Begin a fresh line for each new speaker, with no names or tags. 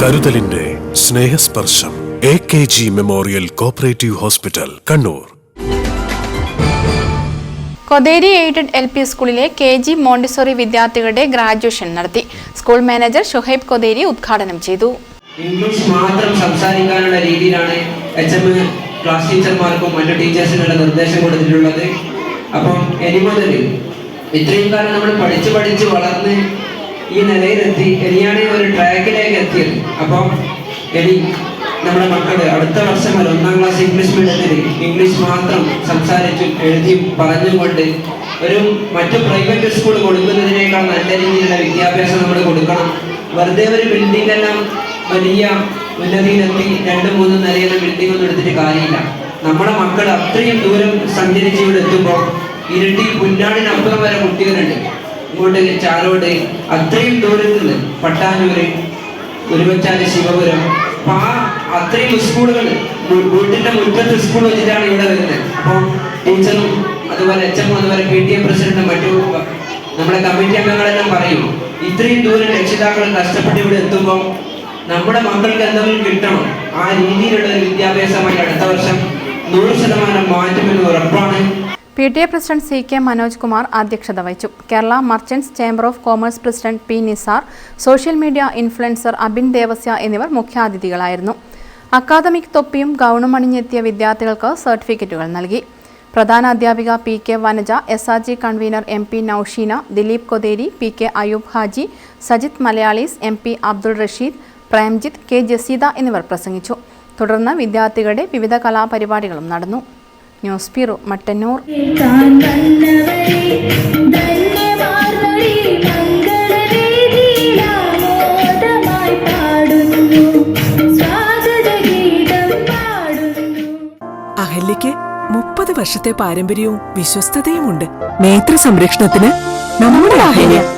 കരുതലിന്റെ Snehasparsham A K G memorial cooperative hospital Kannur.
Kotheri aided L P സ്കൂളിലെ K G Montessori വിദ്യാർത്ഥികളുടെ graduation നടത്തി. School manager Shuhaib Kotheri ഉദ്ഘാടനം ചെയ്തു.
English മാത്രം സംസാരിക്കാനുള്ള രീതിയിലാണ് എച്ച് എം ക്ലാസ് ടീച്ചർമാർക്കും മറ്റു ടീച്ചേഴ്സിനുള്ള നിർദ്ദേശം കൊടുത്തിട്ടുള്ളത്. അപ്പം എനി മുതൽ ഇത്രയും കാലം നമ്മൾ പഠിച്ച് പഠിച്ച് വളർന്ന് ഈ നിലയിലെത്തി ഇനിയാണ് എത്തിയത് അപ്പം ഇനി നമ്മുടെ മക്കൾ അടുത്ത വർഷം വരെ ഒന്നാം ക്ലാസ് ഇംഗ്ലീഷ് മീഡിയത്തിൽ ഇംഗ്ലീഷ് മാത്രം സംസാരിച്ചും എഴുതിയും പറഞ്ഞുകൊണ്ട് ഒരു മറ്റു പ്രൈവറ്റ് സ്കൂൾ കൊടുക്കുന്നതിനേക്കാൾ നല്ല രീതിയിലുള്ള വിദ്യാഭ്യാസം നമ്മൾ കൊടുക്കണം. വെറുതെ ഒരു ബിൽഡിംഗ് എല്ലാം വലിയ ഉന്നതിയിലെത്തി രണ്ട് മൂന്ന് നിലയുള്ള ബിൽഡിംഗ് ഒന്നും എടുത്തിട്ട് കാര്യമില്ല. നമ്മുടെ മക്കൾ അത്രയും ദൂരം സഞ്ചരിച്ച് ഇവിടെ എത്തുമ്പോൾ ഇരട്ടി പുല്ലാടിനപ്പുറം വരെ കുട്ടികളുണ്ട്. ഇങ്ങോട്ട് ചാലോട് അത്രയും ദൂരത്തിൽ നിന്ന് പട്ടാനൂര് ഉരുവച്ചാൽ ശിവപുരം. അപ്പൊ ആ അത്രയും സ്കൂളുകൾ വീട്ടിന്റെ മുറ്റത്ത് സ്കൂൾ വെച്ചിട്ടാണ് ഇവിടെ വരുന്നത് അപ്പോൾ ടീച്ചറും അതുപോലെ എച്ച് എം അതുപോലെ പി ടി എ പ്രസിഡന്റും മറ്റു നമ്മുടെ കമ്മിറ്റി അംഗങ്ങളെല്ലാം പറയും ഇത്രയും ദൂരം രക്ഷിതാക്കൾ കഷ്ടപ്പെട്ട് ഇവിടെ എത്തുമ്പോൾ നമ്മുടെ മക്കൾക്ക് എന്തെങ്കിലും കിട്ടണം. ആ രീതിയിലുള്ള വിദ്യാഭ്യാസമായി അടുത്ത വർഷം നൂറ് ശതമാനം മാറ്റുമെന്ന് ഉറപ്പാണ്.
P T A president C K Manoj Kumar അധ്യക്ഷത വഹിച്ചു. Kerala merchants chamber of commerce president P Nisar social media influencer Abin Devasya എന്നിവർ മുഖ്യാതിഥികളായിരുന്നു. അക്കാദമിക് തൊപ്പിയും ഗൗണും അണിഞ്ഞെത്തിയ വിദ്യാർത്ഥികൾക്ക് സർട്ടിഫിക്കറ്റുകൾ നൽകി. പ്രധാന അധ്യാപിക P K Vanaja S R G convener M P Naushina Dileep Kotheri P K Ayub Haji Sajith Malayalees M P Abdul Rasheed Premjith K Jaseeda എന്നിവർ പ്രസംഗിച്ചു. തുടർന്ന് വിദ്യാർത്ഥികളുടെ വിവിധ കലാപരിപാടികളും നടന്നു. ന്യൂസ് ബ്യൂറോ മട്ടന്നൂർ
അഹല്യക്ക്
അഹല്യയ്ക്ക് മുപ്പത് വർഷത്തെ പാരമ്പര്യവും വിശ്വസ്തതയുമുണ്ട്. നേത്ര സംരക്ഷണത്തിന് നമ്മുടെ അഹല്യ.